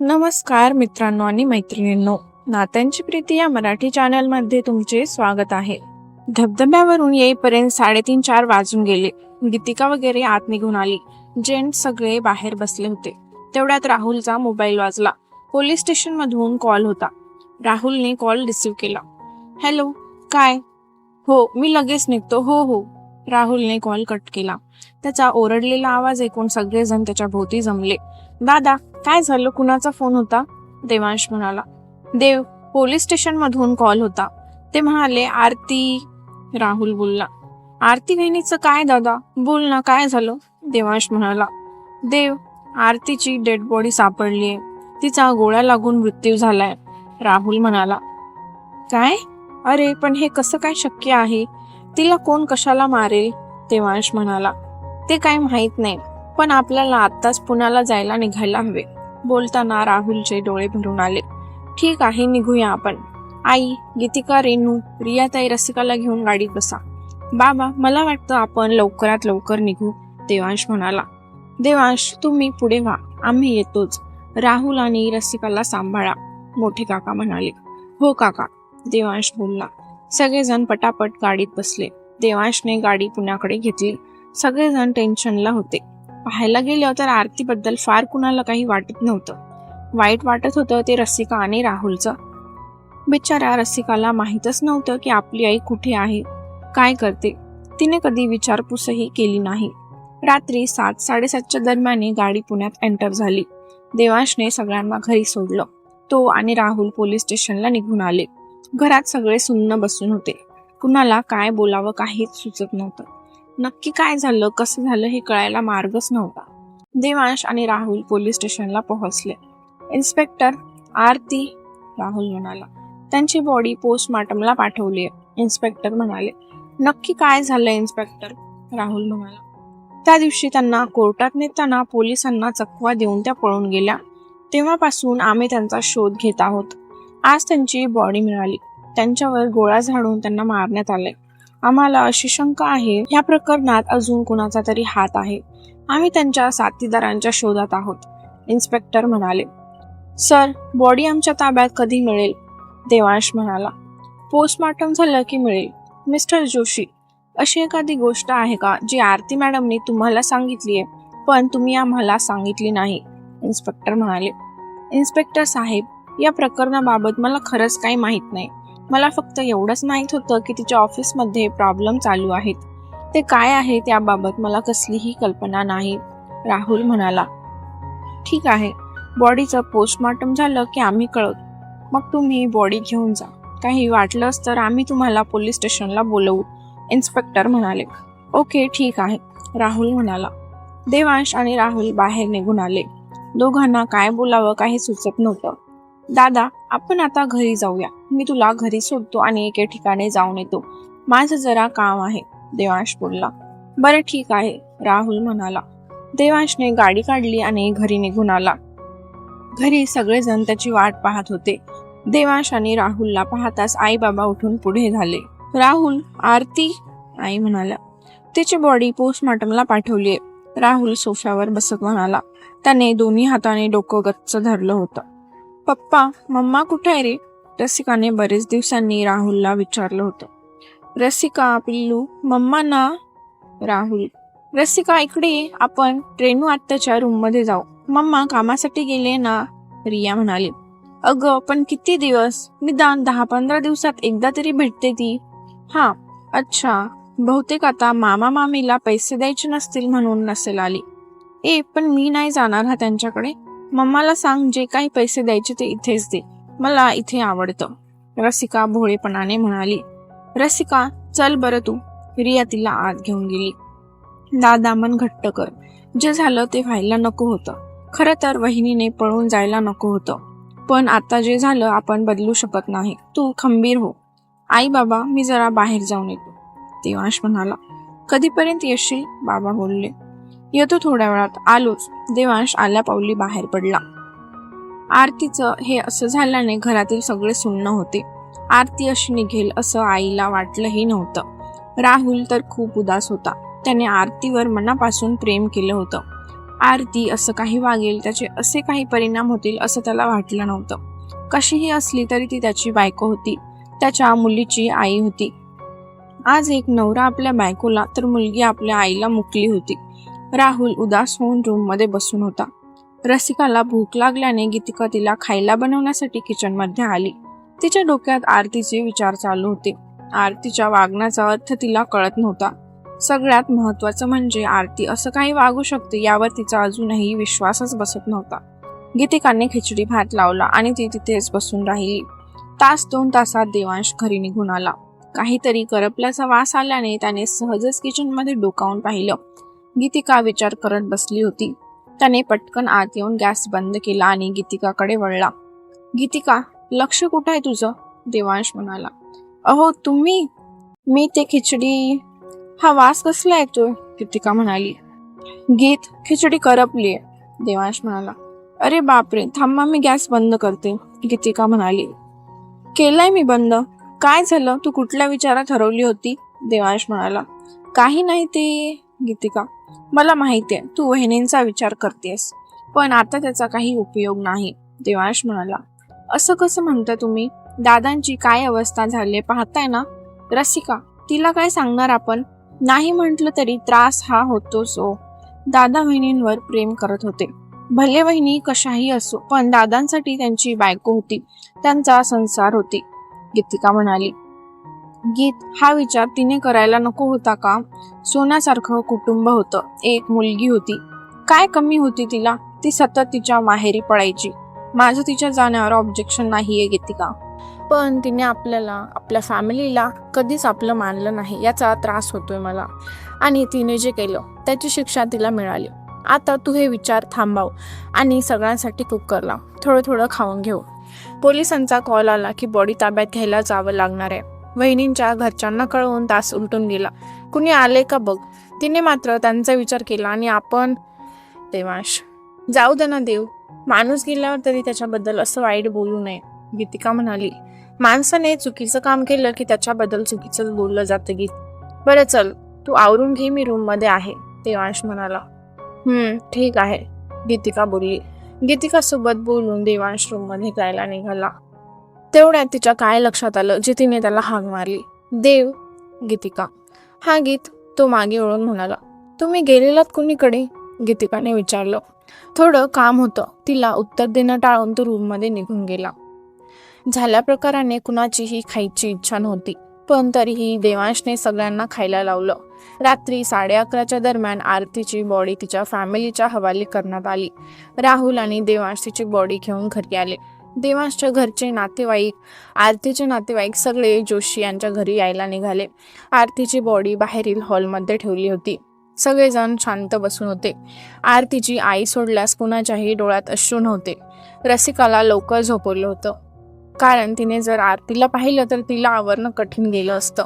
नमस्कार मित्रांनो आणि मैत्रिणींनो. नात्यांची प्रीती या मराठी चॅनलमध्ये तुमचे स्वागत आहे. धबधब्यावरून येईपर्यंत साडेतीन चार वाजून गेले. गीतिका वगैरे आत निघून आली. जेंट सगळे बाहेर बसले होते. तेवढ्यात राहुलचा मोबाईल वाजला. पोलीस स्टेशनमधून कॉल होता. राहुलने कॉल रिसीव्ह केला. हॅलो काय? हो मी लगेच निघतो. हो हो. राहुलने कॉल कट केला. त्याचा ओरडलेला आवाज ऐकून सगळेजण त्याच्या भोवती जमले. दादा काय झालं? कुणाचा फोन होता? देवांश म्हणाला. देव पोलीस स्टेशन मधून कॉल होता. ते म्हणाले आरती राहुल बोलला. आरती बहिणीचं काय दादा? बोल ना काय झालं? देवांश म्हणाला. देव आरतीची डेड बॉडी सापडलीये तिचा गोळ्या लागून मृत्यू झालाय. राहुल म्हणाला. काय? अरे पण हे कसं काय शक्य आहे? तिला कोण कशाला मारेल? देवांश म्हणाला. ते काय माहीत नाही पण आपल्याला आत्ताच पुण्याला जायला निघायला हवे. बोलताना राहुलचे डोळे भरून आले. ठीक आहे निघूया आपण. आई गीतिका रेणू रियाताई रसिकाला घेऊन गाडीत बसा. बाबा मला वाटतं आपण लवकरात लवकर निघू देवांश म्हणाला. देवांश तुम्ही पुढे व्हा. आम्ही येतोच. राहुल आणि रसिकाला सांभाळा मोठे काका म्हणाले. हो काका देवांश बोलला. सगळेजण पटापट गाडीत बसले. देवांशने गाडी पुण्याकडे घेतली. सगळेजण टेन्शनला होते. पाहायला गेलं तर आरतीबद्दल फार कुणाला काही वाटत नव्हतं. वाईट वाटत होतं ते रसिका आणि राहुलचं. बिचारा रसिकाला माहीतच नव्हतं की आपली आई कुठे आहे काय करते. तिने कधी विचारपूसही केली नाही. रात्री सात साडेसातच्या दरम्यान गाडी पुण्यात एंटर झाली. देवांशने सगळ्यांना घरी सोडलं. तो आणि राहुल पोलीस स्टेशनला निघून आले. घरात सगळे सुन्न बसून होते. कुणाला काय बोलावं काहीच सुचत नव्हतं. नक्की काय झालं कसं झालं हे कळायला मार्गच नव्हता. देवांश आणि राहुल पोलीस स्टेशनला पोहोचले. इन्स्पेक्टर आरती राहुल म्हणाला त्यांची बॉडी पोस्टमार्टमला पाठवली आहे इन्स्पेक्टर म्हणाले. नक्की काय झालं इन्स्पेक्टर? राहुल म्हणाला. त्या दिवशी त्यांना कोर्टात नेताना पोलिसांना चकवा देऊन त्या पळून गेल्या. तेव्हापासून आम्ही त्यांचा शोध घेत आहोत. आज त्यांची बॉडी मिळाली. त्यांच्यावर गोळ्या झाडून त्यांना मारण्यात आले आम्हाला अशी शंका आहे. या प्रकरणात अजून कुणाचा तरी हात आहे. आम्ही त्यांच्या साथीदारांच्या शोधात आहोत इन्स्पेक्टर म्हणाले. सर बॉडी आमच्या ताब्यात कधी मिळेल? देवांश म्हणाला. पोस्टमॉर्टम झालं की मिळेल. मिस्टर जोशी अशी एखादी गोष्ट आहे का जी आरती मॅडमने तुम्हाला सांगितली आहे पण तुम्ही आम्हाला सांगितली नाही? इन्स्पेक्टर म्हणाले. इन्स्पेक्टर साहेब या प्रकरणाबाबत मला खरंच काही माहीत नाही. मला फक्त एवढंच माहीत होतं की तिच्या ऑफिसमध्ये प्रॉब्लेम चालू आहेत. ते काय आहे त्याबाबत मला कसलीही कल्पना नाही राहुल म्हणाला. ठीक आहे बॉडीचं पोस्टमॉर्टम झालं की आम्ही कळत मग तुम्ही बॉडी घेऊन जा. काही वाटलंच तर आम्ही तुम्हाला पोलीस स्टेशनला बोलवू इन्स्पेक्टर म्हणाले. ओके ठीक आहे राहुल म्हणाला. देवांश आणि राहुल बाहेर निघून आले. दोघांना काय बोलावं काही सुचत नव्हतं. दादा आपण आता घरी जाऊया. मी तुला घरी सोडतो आणि एके ठिकाणी जाऊन येतो. माझं जरा काम आहे देवांश बोलला. बरं ठीक आहे राहुल म्हणाला. देवांशने गाडी काढली आणि घरी निघून आला. घरी सगळेजण त्याची वाट पाहत होते. देवांश आणि राहुलला पाहताच आई बाबा उठून पुढे झाले. राहुल आरती? आई म्हणाला तिची बॉडी पोस्टमॉर्टमला पाठवली राहुल सोफ्यावर बसत म्हणाला. त्याने दोन्ही हाताने डोकं गच्च धरलं होतं. पप्पा मम्मा कुठे आहे रे? रसिकाने बरेच दिवसांनी राहुलला विचारलं होतं. रसिका पिल्लू मम्मा ना? राहुल रसिका इकडे आपण ट्रेनू आत्ताच्या रूममध्ये जाऊ. मम्मा कामासाठी गेले ना? रिया म्हणाली. अगं पण किती दिवस? निदान दहा पंधरा दिवसात एकदा तरी भेटते ती. हा अच्छा. बहुतेक आता मामा मामीला पैसे द्यायचे नसतील म्हणून नसेल आली. ए पण मी नाही जाणार हा त्यांच्याकडे. मम्माला सांग जे काही पैसे द्यायचे ते इथेच दे. मला इथे आवडतं. रसिका भोळेपणाने म्हणाली रसिका चल बरं तू. रिया तिला आत घेऊन गेली. दादा मन घट्ट कर. जे झालं ते व्हायला नको होतं. खरं तर वहिनीने पळून जायला नको होतं. पण आता जे झालं आपण बदलू शकत नाही. तू खंबीर हो. आई बाबा मी जरा बाहेर जाऊन येतो. देवांश म्हणाला. कधीपर्यंत येशील? बाबा बोलले. येतो थोड्या वेळात. आलोच. देवांश आल्या पावली बाहेर पडला. आरतीचं हे असं झाल्याने घरातील सगळे सुन्न होते. आरती अशी निघेल असं आईला वाटलंही नव्हतं. राहुल तर खूप उदास होता. त्याने आरतीवर मनापासून प्रेम केलं होतं. आरती असं काही वागेल त्याचे असे काही परिणाम होतील असं त्याला वाटलं नव्हतं. कशीही असली तरी ती त्याची बायको होती. त्याच्या मुलीची आई होती. आज एक नवरा आपल्या बायकोला तर मुलगी आपल्या आईला मुकली होती. राहुल उदास होऊन रूममध्ये बसून होता. रसिकाला भूक लागल्याने गीतिका तिला खायला बनवण्यासाठी किचनमध्ये आली. तिच्या डोक्यात आरतीचे विचार चालू होते. आरतीच्या वागण्याचा अर्थ तिला कळत नव्हता. सगळ्यात महत्वाचं म्हणजे आरती असं काही वागू शकते यावर तिचा अजूनही विश्वासच बसत नव्हता. गीतिकाने खिचडी भात लावला आणि ती तिथेच बसून राहिली. तास दोन तासात देवांश घरी निघून आला. काहीतरी करपल्याचा वास आल्याने त्याने सहजच किचनमध्ये डोकावून पाहिलं. गीतिका विचार करत बसली होती. त्याने पटकन आत येऊन गॅस बंद केला आणि गीतिकाकडे वळला. गीतिका लक्ष कुठं आहे तुझं? देवांश म्हणाला. अहो तुम्ही? मी ते खिचडी हा वास कसला येतोय गीतिका म्हणाली. गीत खिचडी करपली देवांश म्हणाला. अरे बापरे थांबा मी गॅस बंद करते. गीतिका म्हणाली. केलाय मी बंद. काय झालं? तू कुठल्या विचारात हरवली होती? देवांश म्हणाला. काही नाही ते. गीतिका मला माहिती आहे तू वहिनींचा विचार करतेस पण आता त्याचा काही उपयोग नाही देवांश म्हणाला. असं कसं म्हणता तुम्ही? दादांची काय अवस्था झाली पाहताय ना? रसिका तिला काय सांगणार आपण? नाही म्हटलं तरी त्रास हा होतोच ओ दादा वहिनींवर प्रेम करत होते. भले वहिनी कशाही असो पण दादांसाठी त्यांची बायको होती त्यांचा संसार होती गीतिका म्हणाली. गीत हा विचार तिने करायला नको होता का? सोन्यासारखं कुटुंब होतं. एक मुलगी होती. काय कमी होती तिला? ती सतत तिच्या माहेरी पळायची. माझं तिच्या जाण्यावर ऑब्जेक्शन नाहीये गीतिका. पण तिने आपल्याला आपल्या फॅमिलीला कधीच आपलं मानलं नाही. याचा त्रास होतोय मला. आणि तिने जे केलं त्याची शिक्षा तिला मिळाली. आता तू हे विचार थांबाव आणि सगळ्यांसाठी कुक करला. थोडं थोडं खाऊन घेऊ. पोलिसांचा कॉल आला की बॉडी ताब्यात घ्यायला जावं लागणार आहे. वहिनींच्या घरच्यांना कळवून तास उलटून गेला. कुणी आले का बघ? तिने मात्र त्यांचा विचार केला आणि आपण देवांश जाऊ दे ना देव. माणूस गेल्यावर तरी त्याच्याबद्दल असं वाईट बोलू नये गीतिका म्हणाली. माणसाने चुकीचं काम केलं की त्याच्याबद्दल चुकीचं बोललं जातं गीत. बरं चल तू आवरून घे मी रूममध्ये आहे देवांश म्हणाला. हम्म ठीक आहे गीतिका बोलली. गीतिकासोबत बोलून देवांश रूममध्ये जायला निघाला. तेवढ्यात तिच्या काय लक्षात आलं जे तिने त्याला हाक मारली. देव गीतिका. हा गीत तो मागे ओळून म्हणाला तुम्ही गेलेलात कुणीकडे? गीतिकाने विचारलं. थोडं काम होतं. तिला उत्तर देणं टाळून तो रूममध्ये निघून गेला. झाल्या प्रकाराने कुणाचीही खायची इच्छा नव्हती पण तरीही देवांशने सगळ्यांना खायला लावलं. रात्री साडे अकराच्या दरम्यान आरतीची बॉडी तिच्या फॅमिलीच्या हवाली करण्यात आली. राहुल आणि देवांश तिची बॉडी घेऊन घरी आले. देवांशच्या घरचे नातेवाईक आरतीचे नातेवाईक सगळे जोशी यांच्या घरी यायला निघाले. आरतीची बॉडी बाहेरील हॉलमध्ये ठेवली होती. सगळेजण शांत बसून होते. आरतीची आई सोडल्यास कुणाच्याही डोळ्यात अश्रू नव्हते. रसिकाला लवकर झोपवलं होतं. कारण तिने जर आरतीला पाहिलं तर तिला आवरणं कठीण गेलं असतं.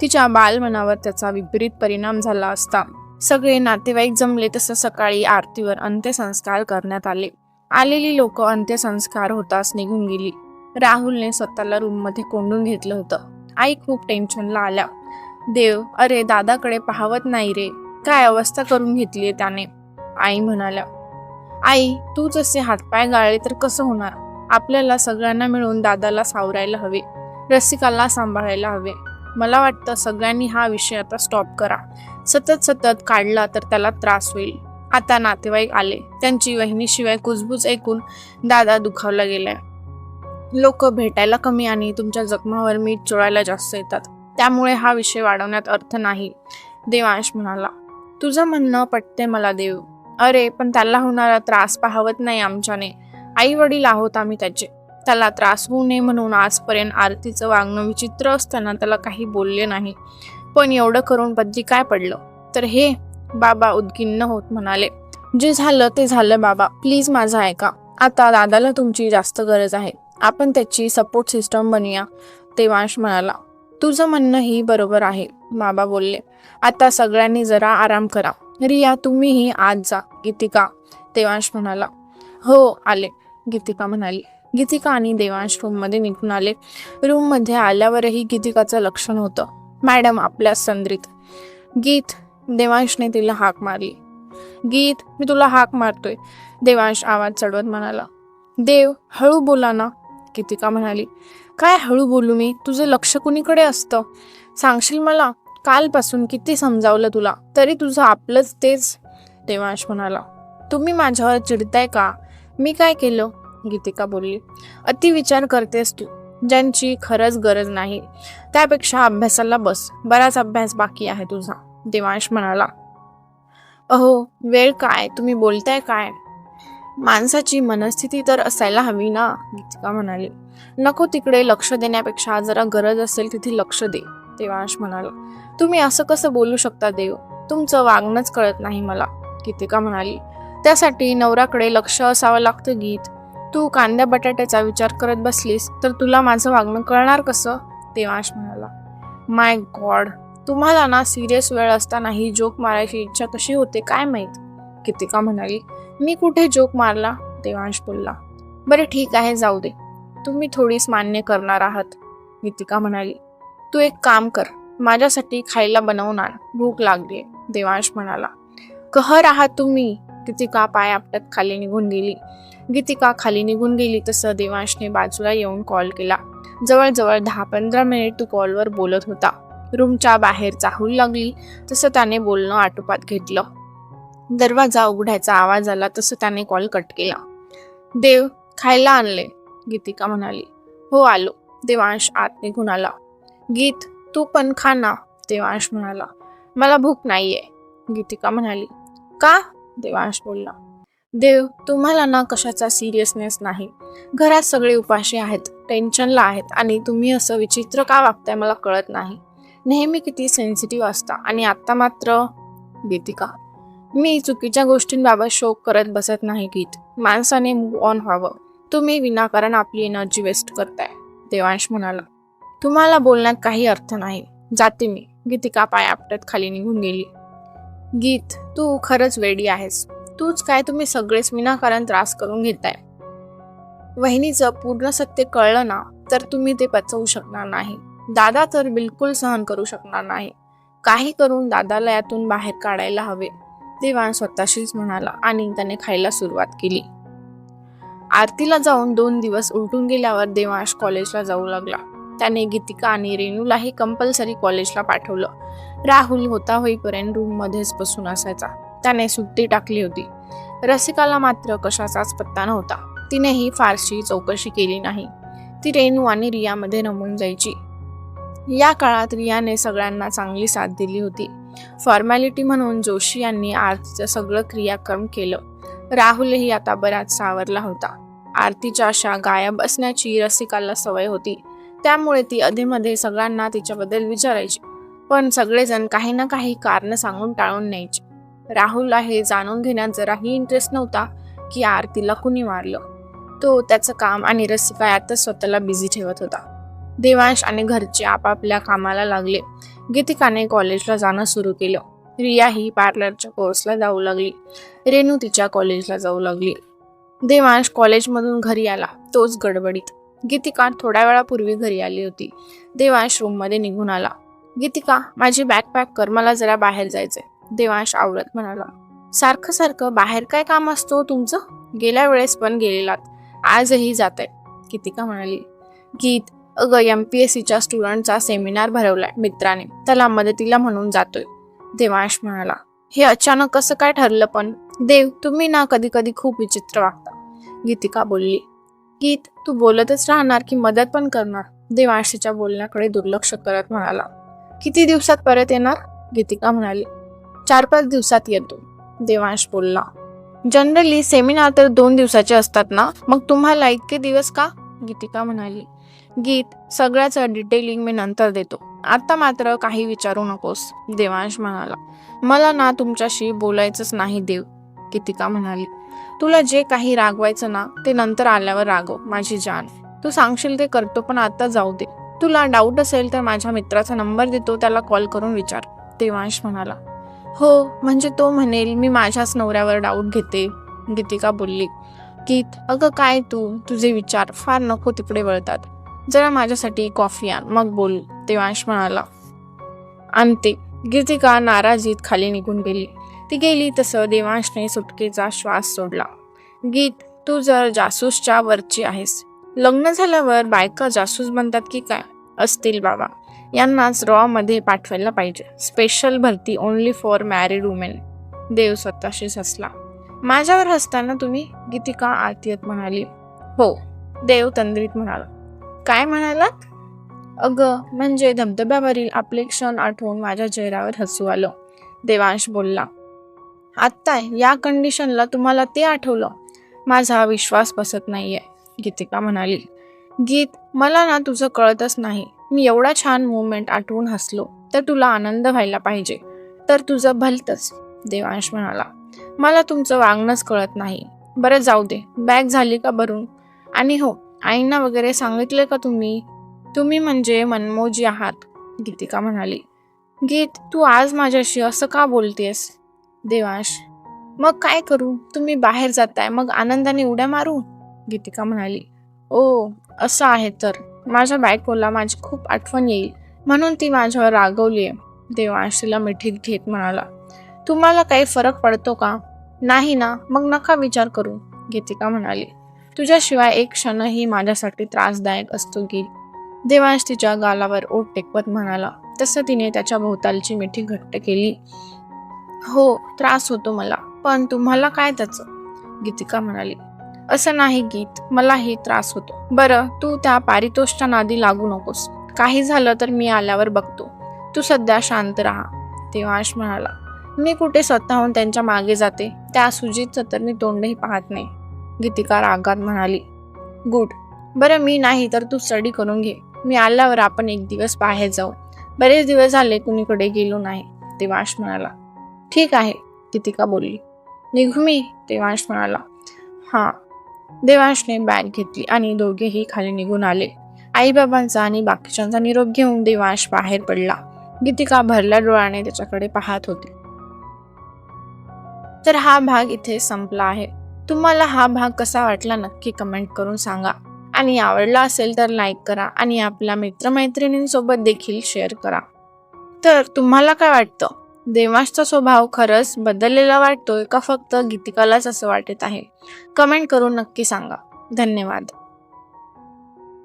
तिच्या बालमनावर त्याचा विपरीत परिणाम झाला असता. सगळे नातेवाईक जमले तसं सकाळी आरतीवर अंत्यसंस्कार करण्यात आले. आलेली लोक अंत्यसंस्कार होताच निघून गेली. राहुलने स्वतःला रूममध्ये कोंडून घेतलं होतं. आई खूप टेन्शनला आल्या. देव अरे दादाकडे पाहवत नाही रे. काय अवस्था करून घेतली आहे त्याने? आई म्हणाल्या. आई तू जसे हातपाय गाळले तर कसं होणार? आपल्याला सगळ्यांना मिळून दादाला सावरायला हवे. रसिकाला सांभाळायला हवे. मला वाटतं सगळ्यांनी हा विषय आता स्टॉप करा. सतत सतत काढला तर त्याला त्रास होईल. आता नातेवाईक आले. त्यांची वहिनीशिवाय कुजबूज ऐकून दादा दुखावला गेलाय. लोक भेटायला कमी आणि तुमच्या जखमावर मीठ चोळायला जास्त येतात. त्यामुळे हा विषय वाढवण्यात अर्थ नाही देवांश म्हणाला. तुझं म्हणणं पटते मला देव. अरे पण त्याला होणारा त्रास पाहवत नाही आमच्याने. आई वडील आहोत आम्ही त्याचे. त्याला त्रास होऊ नये म्हणून आजपर्यंत आरतीचं वागणं विचित्र असताना त्याला काही बोलले नाही. पण एवढं करून बद्दी काय पडलं? तर हे बाबा उद्गिन्न होत म्हणाले जे झालं ते झालं बाबा प्लीज माझं ऐका. आता दादाला तुमची जास्त गरज आहे. आपण त्याची सपोर्ट सिस्टम बनूया. देवांश म्हणाला तुझं म्हणणं ही बरोबर आहे बाबा बोलले. आता सगळ्यांनी जरा आराम करा. रिया तुम्हीही आज जा. गीतिका. देवांश म्हणाला हो आले. गीतिका म्हणाली गीतिका आणि देवांश रूममध्ये निघून आले. रूममध्ये आल्यावरही गीतिकाचं लक्षण होतं. मॅडम आपल्या संद्रीत. गीत देवांशने तिला हाक मारली. गीत मी तुला हाक मारतोय देवांश आवाज चढवत म्हणाला. देव हळू बोला ना गीतिका म्हणाली. काय हळू बोलू मी? तुझं लक्ष कुणीकडे असतं? सांगशील मला? कालपासून किती समजावलं तुला? तरी तुझं आपलंच तेच. देवांश म्हणाला. तुम्ही माझ्यावर चिडताय का? मी काय केलं? गीतिका बोलली. अति विचार करतेस तू ज्यांची खरंच गरज नाही. त्यापेक्षा अभ्यासाला बस. बराच अभ्यास बाकी आहे तुझा. देवांश म्हणाला अहो वेळ काय? तुम्ही बोलताय काय? माणसाची मनस्थिती तर असायला हवी ना गीतिका म्हणाली. नको तिकडे लक्ष देण्यापेक्षा जरा गरज असेल तिथे लक्ष दे देवांश म्हणाला. तुम्ही असं कसं बोलू शकता देव? तुमचं वागणंच कळत नाही मला गीतिका म्हणाली. त्यासाठी नवऱ्याकडे लक्ष असावं लागतं गीत. तू कांद्या बटाट्याचा विचार करत बसलीस तर तुला माझं वागणं कळणार कसं? देवांश म्हणाला. My god! तुम्हाला ना सिरियस वेळ असताना ही जोक मारायची इच्छा कशी होते काय माहीत? कितिका म्हणाली मी कुठे जोक मारला? देवांश बोलला बरे ठीक आहे जाऊ दे. तुम्ही थोडीच मान्य करणार आहात. गीतिका म्हणाली तू एक काम कर माझ्यासाठी खायला बनवणार. भूक लागली देवांश म्हणाला कहर आहात तुम्ही? गीतिका पाय आपटत खाली निघून गेली. गीतिका खाली निघून गेली तसं देवांशने बाजूला येऊन कॉल केला. जवळजवळ दहा पंधरा मिनिट तू कॉलवर बोलत होता. रूमच्या बाहेर चाहूल लागली. तसं त्याने बोलणं आटोपात घेतलं. दरवाजा उघडायचा आवाज आला तसं त्याने कॉल कट केला. देव खायला आणले गीतिका म्हणाली. हो आलो देवांश आत निघून आला. गीत तू पण खा ना देवांश म्हणाला. मला भूक नाहीये गीतिका म्हणाली. का? देवांश बोलला. देव तुम्हाला ना कशाचा सिरियसनेस नाही. घरात सगळे उपाशी आहेत टेन्शनला आहेत आणि तुम्ही असं विचित्र का वागताय मला कळत नाही. नेहमी किती सेन्सिटिव्ह असता. आणि आत्ता मात्र गीतिका मी चुकीच्या गोष्टींबाबत शोक करत बसत नाही गीत. माणसाने मूव ऑन व्हावं. तुम्ही विनाकारण आपली एनर्जी वेस्ट करताय देवांश म्हणाला. तुम्हाला बोलण्यात काही अर्थ नाही. जाते मी. गीतिका पाय आपटत खाली निघून गेली. गीत तू खरंच वेडी आहेस. तूच काय तुम्ही सगळेच विनाकारण त्रास करून घेताय? वहिनीचं पूर्ण सत्य कळलं ना तर तुम्ही ते पचवू शकणार नाही. दादा तर बिलकुल सहन करू शकणार नाही. काही करून दादाला यातून बाहेर काढायला हवे देवान स्वतःशीच म्हणाला आणि त्याने खायला सुरुवात केली. आरतीला जाऊन दोन दिवस उलटून गेल्यावर देवांश कॉलेजला जाऊ लागला. त्याने गीतिका आणि रेणूलाही कंपल्सरी कॉलेजला पाठवलं. राहुल होता होईपर्यंत रूममध्येच बसून असायचा. त्याने सुट्टी टाकली होती. रसिकाला मात्र कशाचाच पत्ता नव्हता. तिनेही फारशी चौकशी केली नाही. ती रेणू आणि रियामध्ये रमून जायची. या काळात रियाने सगळ्यांना चांगली साथ दिली होती. फॉर्मॅलिटी म्हणून जोशी यांनी आरतीचं सगळं क्रियाक्रम केलं. राहुलही आता बराच सावरला होता. आरतीच्या अशा गायब असण्याची रसिकाला सवय होती. त्यामुळे ती अधेमध्ये सगळ्यांना तिच्याबद्दल विचारायची. पण सगळेजण काही ना काही कारण सांगून टाळून न्यायचे. राहुलला हे जाणून घेण्यात जराही इंटरेस्ट नव्हता की आरतीला कुणी मारलं. तो त्याचं काम आणि रसिका यातच स्वतःला बिझी ठेवत होता. देवांश आणि घरचे आपापल्या कामाला लागले. गीतिकाने कॉलेजला जाणं सुरू केलं. रिया ही पार्लरच्या कोर्सला जाऊ लागली. रेणू तिच्या कॉलेजला जाऊ लागली. देवांश कॉलेजमधून घरी आला तोच गडबडीत. गीतिका थोड्या वेळापूर्वी घरी आली होती. देवांश रूममध्ये निघून आला. गीतिका माझी बॅग पॅक कर मला जरा बाहेर जायचंय. देवांश आवडत म्हणाला सारखं सारखं बाहेर काय काम असतो हो तुमचं? गेल्या वेळेस पण गेलेलात. आजही जात आहे गीतिका म्हणाली गीत अगं एम पी एस सीच्या स्टुडंटचा सेमिनार भरवलाय मित्राने. त्याला मदतीला म्हणून जातोय. देवांश म्हणाला हे अचानक कसं काय ठरलं पण? देव तुम्ही ना कधी कधी खूप विचित्र वागता. गीतिका बोलली गीत तू बोलतच राहणार की मदत पण करणार? देवांश तिच्या बोलण्याकडे दुर्लक्ष करत म्हणाला किती दिवसात परत येणार? गीतिका म्हणाली चार पाच दिवसात येतो. देवांश बोलला जनरली सेमिनार तर दोन दिवसाचे असतात ना? मग तुम्हाला इतके दिवस का? गीतिका म्हणाली गीत सगळ्याचं डिटेलिंग मी नंतर देतो. आता मात्र काही विचारू नकोस देवांश म्हणाला. मला ना तुमच्याशी बोलायचंच नाही देव गीतिका म्हणाली. तुला जे काही रागवायचं ना ते नंतर आल्यावर रागव माझी जान. तू सांगशील ते करतो पण आता जाऊ दे. तुला डाऊट असेल तर माझ्या मित्राचा नंबर देतो त्याला कॉल करून विचार देवांश म्हणाला. हो म्हणजे तो म्हणेल मी माझ्याच नवऱ्यावर डाऊट घेते गीतिका बोलली. गीत अगं काय तू? तुझे विचार फार नको तिकडे वळतात. जरा माझ्यासाठी कॉफी आण. मग बोल देवांश म्हणाला. आणते. गीतिका नाराजीत खाली निघून गेली. ती गेली तसं देवांशने सुटकेचा श्वास सोडला. गीत तू जर जासूसच्या वरची आहेस. लग्न झाल्यावर बायका जासूस बनतात की काय? असतील बाबा. यांनाच रॉमध्ये पाठवायला पाहिजे. स्पेशल भरती only for married women Dev स्वतःशीच हसला माझ्यावर हसताना तुम्ही गीतिका आरतीयत म्हणाली. हो देव तंद्रीत म्हणाला. काय म्हणालात? अगं म्हणजे धबधब्यावरील आपले क्षण आठवून माझ्या चेहऱ्यावर हसू आलं. देवांश बोलला आत्ता या कंडिशनला तुम्हाला ते आठवलं. माझा विश्वास बसत नाहीये गीतिका म्हणाली. गीत मला ना तुझं कळतच नाही. मी एवढा छान मुवमेंट आठवून हसलो तर तुला आनंद व्हायला पाहिजे. तर तुझं भलतच देवांश म्हणाला. मला तुमचं वागणंच कळत नाही. बरं जाऊ दे. बॅग झाली का भरून? आणि हो आईंना वगैरे सांगितले का तुम्ही? तुम्ही म्हणजे मनमोजी आहात गीतिका म्हणाली. गीत तू आज माझ्याशी असं का बोलतेस? देवांश मग काय करू? तुम्ही बाहेर जाताय मग आनंदाने उड्या मारू? गीतिका म्हणाली. ओ असं आहे तर. माझ्या बायकोला माझी खूप आठवण येईल. म्हणून ती माझ्यावर रागवली आहे देवांश तिला मिठीत घेत म्हणाला. तुम्हाला काही फरक पडतो का? नाही ना मग नका विचार करू गीतिका म्हणाली. तुझ्याशिवाय एक क्षणही माझ्यासाठी त्रासदायक असतो की देवांश तिच्या गालावर ओट टेकवत म्हणाला तसं तिने त्याच्या भोवतालची मिठी घट्ट केली. हो त्रास होतो मला पण तुम्हाला काय त्याचं? गीतिका म्हणाली. असं नाही गीत मलाही त्रास होतो. बरं तू त्या पारितोषच्या नादी लागू नकोस. काही झालं तर मी आल्यावर बघतो. तू सध्या शांत राहा. देवांश म्हणाला. मी कुठे स्वतःहून त्यांच्या मागे जाते? त्या सुजितचं तर मी तोंडही पाहत नाही. गीतिका रागात म्हणाली गुड. बरं मी नाही तर तू स्टडी करून घे. मी आल्यावर आपण एक दिवस बाहेर जाऊ. बरेच दिवस झाले कुणीकडे गेलो नाही देवांश म्हणाला. ठीक आहे गीतिका बोलली. निघू मी देवांश म्हणाला. हां. देवांशने बॅग घेतली आणि दोघेही खाली निघून आले. आईबाबांचा आणि बाकीच्यांचा निरोप घेऊन देवांश बाहेर पडला. गीतिका भरल्या डोळ्याने त्याच्याकडे पाहत होती. तर हा भाग इथे संपला आहे. तुम्हाला हा भाग कसा वाटला नक्की कमेंट करून सांगा. आणि आवडला असेल तर लाईक करा आणि आपल्या मित्रमैत्रिणींसोबत देखील शेअर करा. तर तुम्हाला काय वाटतं? देवाशचा स्वभाव खरंच बदललेला वाटतोय का फक्त गीतिकालाच असं वाटत आहे? कमेंट करून नक्की सांगा. धन्यवाद.